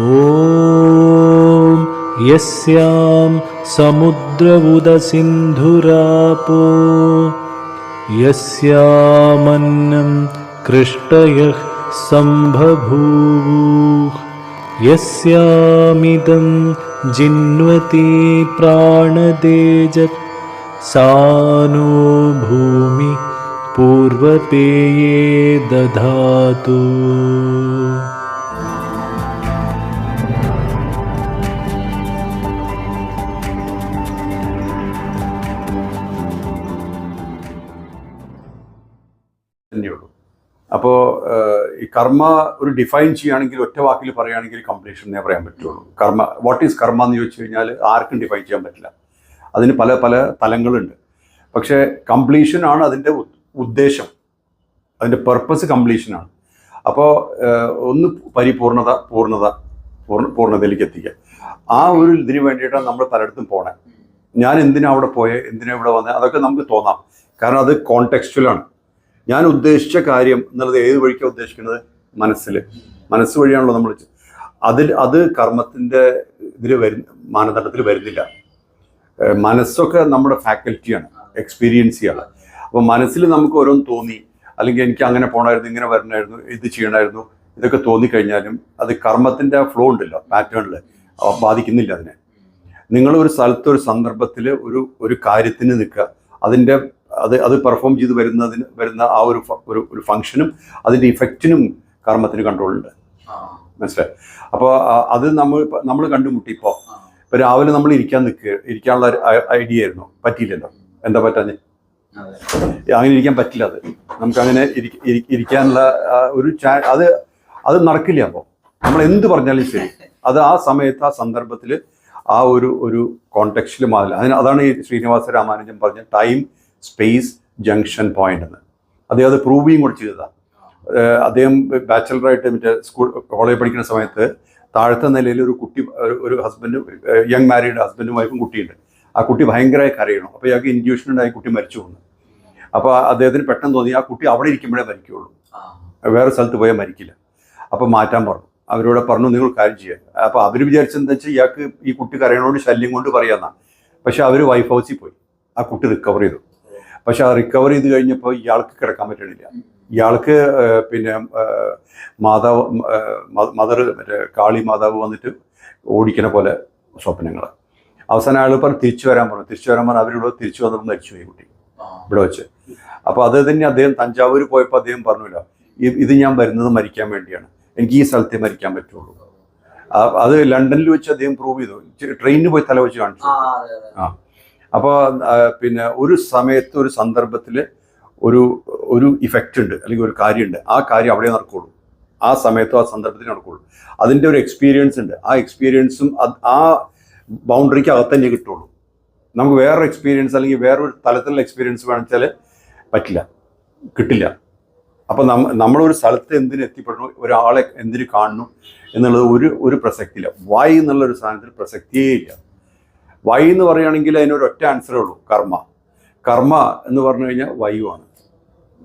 ॐ यस्यां समुद्रवुदसिन्धुरापो यस्यामन्नं कृष्टयः सम्बभूवुः यस्यामिदं जिन्वति प्राणदेजत् सा नो भूमि पूर्वपेये दधातु അപ്പോൾ ഈ കർമ്മ ഒരു ഡിഫൈൻ ചെയ്യുകയാണെങ്കിൽ ഒറ്റ വാക്കിൽ പറയുകയാണെങ്കിൽ കംപ്ലീഷൻ എന്നേ പറയാൻ പറ്റുള്ളൂ. കർമ്മ വാട്ട് ഈസ് കർമ്മ എന്ന് ചോദിച്ചു കഴിഞ്ഞാൽ ആർക്കും ഡിഫൈൻ ചെയ്യാൻ പറ്റില്ല. അതിന് പല പല തലങ്ങളുണ്ട്. പക്ഷേ കംപ്ലീഷൻ ആണ് അതിന്റെ ഉദ്ദേശം. അതിന്റെ പർപ്പസ് കംപ്ലീഷനാണ് അപ്പോൾ ഒന്ന് പരിപൂർണത പൂർണത പൂർണ പൂർണതയിലേക്ക് എത്തിക്കുക. ആ ഒരു ഇതിന് വേണ്ടിയിട്ടാണ് നമ്മൾ പലയിടത്തും പോണേ. ഞാൻ എന്തിനാ അവിടെ പോയേ? എന്തിനാ ഇവിടെ വന്നത് അതൊക്കെ നമുക്ക് തോന്നാം. കാരണം അത് കോണ്ടെക്സ്റ്റുവലാണ് ഞാൻ ഉദ്ദേശിച്ച കാര്യം എന്നുള്ളത് ഏത് വഴിക്കാണ് ഉദ്ദേശിക്കുന്നത്? മനസ്സിൽ മനസ്സ് വഴിയാണല്ലോ നമ്മൾ അതിൽ അത് കർമ്മത്തിന്റെ ഇതിൽ വരു മാനദണ്ഡത്തിൽ വരുന്നില്ല. മനസ്സൊക്കെ നമ്മുടെ ഫാക്കൽറ്റിയാണ് എക്സ്പീരിയൻസിയാണ്. അപ്പോൾ മനസ്സിൽ നമുക്ക് ഓരോന്ന് തോന്നി അല്ലെങ്കിൽ എനിക്ക് അങ്ങനെ പോകണമായിരുന്നു ഇങ്ങനെ വരണമായിരുന്നു ഇത് ചെയ്യണമായിരുന്നു ഇതൊക്കെ തോന്നിക്കഴിഞ്ഞാലും അത് കർമ്മത്തിന്റെ ഫ്ലോ ഉണ്ടല്ലോ പാറ്റേണിൽ ബാധിക്കുന്നില്ല അതിനെ. നിങ്ങൾ ഒരു സ്ഥലത്ത് ഒരു സന്ദർഭത്തിൽ ഒരു ഒരു കാര്യത്തിന് നിൽക്കുക അതിന്റെ അത് അത് പെർഫോം ചെയ്ത് വരുന്നതിന് വരുന്ന ആ ഒരു ഒരു ഒരു ഫങ്ഷനും അതിന്റെ ഇഫക്റ്റിനും കർമ്മത്തിന് കൺട്രോളുണ്ട് മനസ്സിലായി? അപ്പോൾ അത് നമ്മൾ നമ്മൾ കണ്ടുമുട്ടി ഇപ്പോൾ ഇപ്പോൾ രാവിലെ നമ്മൾ ഇരിക്കാൻ നിൽക്കുക ഇരിക്കാനുള്ള ഒരു ഐഡിയ ആയിരുന്നു. പറ്റിയില്ലല്ലോ. എന്താ പറ്റാഞ്ഞ്? അങ്ങനെ ഇരിക്കാൻ പറ്റില്ല അത്. നമുക്ക് അങ്ങനെ ഇരി- ഇരി- ഇരിക്കാനുള്ള ഒരു ചാ അത് അത് നടക്കില്ല അപ്പോൾ നമ്മൾ എന്ത് പറഞ്ഞാലും ശരി. അത് ആ സമയത്ത് ആ സന്ദർഭത്തിൽ ആ ഒരു ഒരു കോണ്ടെക്സ്റ്റിൽ മാറില്ല. അതിന് അതാണ് ഈ ശ്രീനിവാസ രാമാനുജൻ പറഞ്ഞ ടൈം സ്പേസ് ജംഗ്ഷൻ പോയിന്റ് എന്ന്. അദ്ദേഹം അത് പ്രൂവ് ചെയ്യും കൂടി ചെയ്തതാണ് അദ്ദേഹം ബാച്ചലറായിട്ട് മറ്റേ സ്കൂൾ കോളേജ് പഠിക്കുന്ന സമയത്ത് താഴത്തെ നിലയിൽ ഒരു കുട്ടി ഒരു- ഒരു ഹസ്ബൻഡും യങ് മാരീഡ് ഹസ്ബൻഡും വൈഫും കുട്ടിയുണ്ട്. ആ കുട്ടി ഭയങ്കരമായി കരയണം അപ്പോൾ ഇയാൾക്ക് ഇൻഡ്യൂഷൻ ഉണ്ടായി കുട്ടി മരിച്ചു പോകുന്നു. അപ്പോൾ അദ്ദേഹത്തിന് പെട്ടെന്ന് തോന്നി ആ കുട്ടി അവിടെ ഇരിക്കുമ്പോഴേ മരിക്കുകയുള്ളൂ വേറെ സ്ഥലത്ത് പോയാൽ മരിക്കില്ല. അപ്പോൾ മാറ്റാൻ പറഞ്ഞു. അവരോട് പറഞ്ഞു നിങ്ങൾ കാര്യം ചെയ്യുക അപ്പോൾ അവർ വിചാരിച്ചെന്താ വെച്ചാൽ ഇയാൾക്ക് ഈ കുട്ടി കരയണോട് ശല്യം കൊണ്ട് പറയാമെന്നാണ് പക്ഷേ അവർ വൈഫ് ഹൗസിൽ പോയി. ആ കുട്ടി റിക്കവർ ചെയ്തു. പക്ഷെ ആ റിക്കവർ ചെയ്ത് കഴിഞ്ഞപ്പോൾ ഇയാൾക്ക് കിടക്കാൻ പറ്റണില്ല. ഇയാൾക്ക് പിന്നെ മാതാവ് മദർ മറ്റേ കാളി മാതാവ് വന്നിട്ട് ഓടിക്കണ പോലെ സ്വപ്നങ്ങൾ അവസാനം അയാൾ പറഞ്ഞു തിരിച്ചു വരാൻ പറഞ്ഞു. തിരിച്ചു വരാൻ പറഞ്ഞു അവരിവിടെ തിരിച്ചു വന്നപ്പോൾ മരിച്ചുപോയി കുട്ടി. ഇവിടെ വെച്ച്. അപ്പോൾ അത് തന്നെ അദ്ദേഹം തഞ്ചാവൂർ പോയപ്പോൾ അദ്ദേഹം പറഞ്ഞല്ലോ "ഇ- ഇത് ഞാൻ വരുന്നത് മരിക്കാൻ വേണ്ടിയാണ്. എനിക്ക് ഈ സ്ഥലത്തെ മരിക്കാൻ പറ്റുള്ളൂ. അത് ലണ്ടനിൽ വെച്ച് അദ്ദേഹം പ്രൂവ് ചെയ്തു. ട്രെയിനിൽ പോയി തല വെച്ച് കാണിച്ചു. ആ. അപ്പോൾ പിന്നെ ഒരു സമയത്ത് ഒരു സന്ദർഭത്തിൽ ഒരു ഒരു ഇഫക്റ്റ് ഉണ്ട് അല്ലെങ്കിൽ ഒരു കാര്യമുണ്ട്. ആ കാര്യം അവിടെ നടക്കുകയുള്ളൂ ആ സമയത്തും ആ സന്ദർഭത്തിൽ നടക്കുകയുള്ളൂ അതിന്റെ ഒരു എക്സ്പീരിയൻസ് ഉണ്ട്. ആ എക്സ്പീരിയൻസും ആ ബൗണ്ടറിക്ക് അകത്ത് തന്നെ കിട്ടുള്ളൂ. നമുക്ക് വേറൊരു എക്സ്പീരിയൻസ് അല്ലെങ്കിൽ വേറൊരു തലത്തിലുള്ള എക്സ്പീരിയൻസ് വേണമെച്ചാൽ പറ്റില്ല. കിട്ടില്ല. അപ്പോൾ നമ്മ നമ്മളൊരു സ്ഥലത്ത് എന്തിന് എത്തിപ്പെടണം ഒരാളെ എന്തിന് കാണണം എന്നുള്ളത് ഒരു ഒരു പ്രസക്തിയില്ല. വൈ എന്നുള്ളൊരു സാധനത്തിന് പ്രസക്തിയേ ഇല്ല. വൈ എന്ന് പറയുകയാണെങ്കിൽ അതിനൊരു ഒറ്റ ആൻസറേ ഉള്ളൂ കർമ്മ. കർമ്മ എന്ന് പറഞ്ഞു കഴിഞ്ഞാൽ വയുവാണ്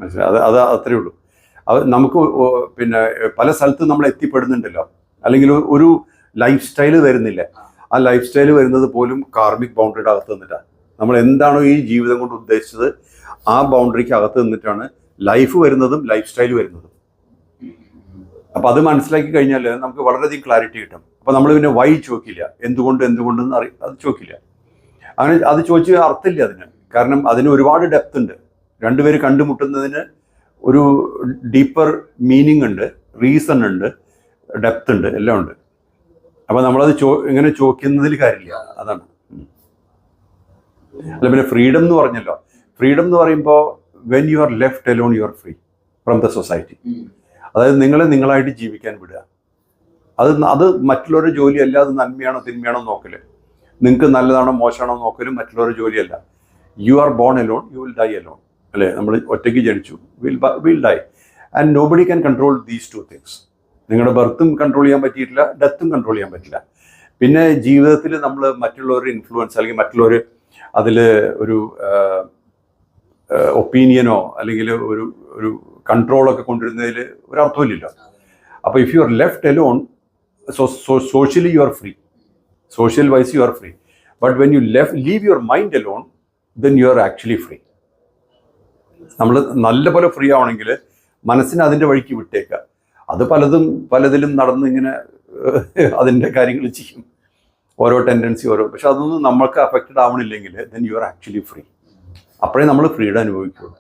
മനസ്സിലായി? അത് അത് അത്രയേ ഉള്ളൂ. അത് നമുക്ക് പിന്നെ പല സ്ഥലത്തും നമ്മൾ എത്തിപ്പെടുന്നുണ്ടല്ലോ. അല്ലെങ്കിൽ ഒരു- ലൈഫ് സ്റ്റൈൽ വരുന്നില്ല. ആ ലൈഫ് സ്റ്റൈൽ വരുന്നത് പോലും കാർമിക് ബൗണ്ടറിയുടെ അകത്ത് നിന്നിട്ടാണ് നമ്മൾ എന്താണോ ഈ ജീവിതം കൊണ്ട് ഉദ്ദേശിച്ചത് ആ ബൗണ്ടറിക്ക് അകത്ത് നിന്നിട്ടാണ് ലൈഫ് വരുന്നതും ലൈഫ് സ്റ്റൈൽ വരുന്നതും. അപ്പം അത് മനസ്സിലാക്കി കഴിഞ്ഞാൽ നമുക്ക് വളരെയധികം ക്ലാരിറ്റി കിട്ടും. അപ്പൊ നമ്മൾ പിന്നെ വൈ ചോദിക്കില്ല എന്തുകൊണ്ട് എന്തുകൊണ്ടെന്ന് അറി അത് ചോദിക്കില്ല അങ്ങനെ അത് ചോദിച്ച് അർത്ഥമില്ല അതിന്. കാരണം അതിന് ഒരുപാട് ഡെപ്ത് ഉണ്ട്. രണ്ടുപേര് കണ്ടുമുട്ടുന്നതിന് ഒരു ഡീപ്പർ മീനിങ് ഉണ്ട് റീസൺ ഉണ്ട് ഡെപ്ത് ഉണ്ട് എല്ലാം ഉണ്ട്. അപ്പം നമ്മളത് ചോ ഇങ്ങനെ ചോദിക്കുന്നതിൽ കാര്യമില്ല. അതാണ്. അല്ല പിന്നെ ഫ്രീഡം എന്ന് പറഞ്ഞല്ലോ. ഫ്രീഡം എന്ന് പറയുമ്പോൾ when you are left alone you are free from the society അതായത് നിങ്ങളെ നിങ്ങളായിട്ട് ജീവിക്കാൻ വിടുക. അത് അത് മറ്റുള്ളവരുടെ ജോലിയല്ല അത് നന്മയാണോ തിന്മയാണോ നോക്കൽ. നിങ്ങൾക്ക് നല്ലതാണോ മോശമാണോ നോക്കലും മറ്റുള്ളവരുടെ ജോലിയല്ല. You are born alone you will die alone അല്ലേ? നമ്മൾ ഒറ്റയ്ക്ക് ജനിച്ചു. Will will die and nobody can control these two things നിങ്ങളുടെ ബർത്തും കൺട്രോൾ ചെയ്യാൻ പറ്റിയിട്ടില്ല ഡെത്തും കൺട്രോൾ ചെയ്യാൻ പറ്റില്ല. പിന്നെ ജീവിതത്തിൽ നമ്മൾ മറ്റുള്ളവരുടെ ഇൻഫ്ലുവൻസ് അല്ലെങ്കിൽ മറ്റുള്ളവർ അതിൽ ഒരു ഒപ്പീനിയനോ അല്ലെങ്കിൽ ഒരു ഒരു കൺട്രോളൊക്കെ കൊണ്ടുവരുന്നതിൽ ഒരർത്ഥമില്ലല്ലോ അപ്പോൾ if you are left alone socially you are free. Social wise you are free. But when you left leave your mind alone then you are actually free. നമ്മൾ നല്ല പോലെ ഫ്രീ ആവണമെങ്കിൽ മനസ്സിനെ അതിന്റെ വഴിക്ക് വിട്ടേക്കുക അത് പലതും പലതിലും നടന്ന് ഇങ്ങനെ അതിന്റെ കാര്യങ്ങൾ ചെയ്യും. ഓരോ ടെൻഡൻസി ഓരോ. പക്ഷെ അതൊന്നും നമ്മൾക്ക് affected ആവണില്ലെങ്കിൽ then you are actually free അപ്പോഴേ നമ്മൾ ഫ്രീഡം അനുഭവിക്കുള്ളൂ.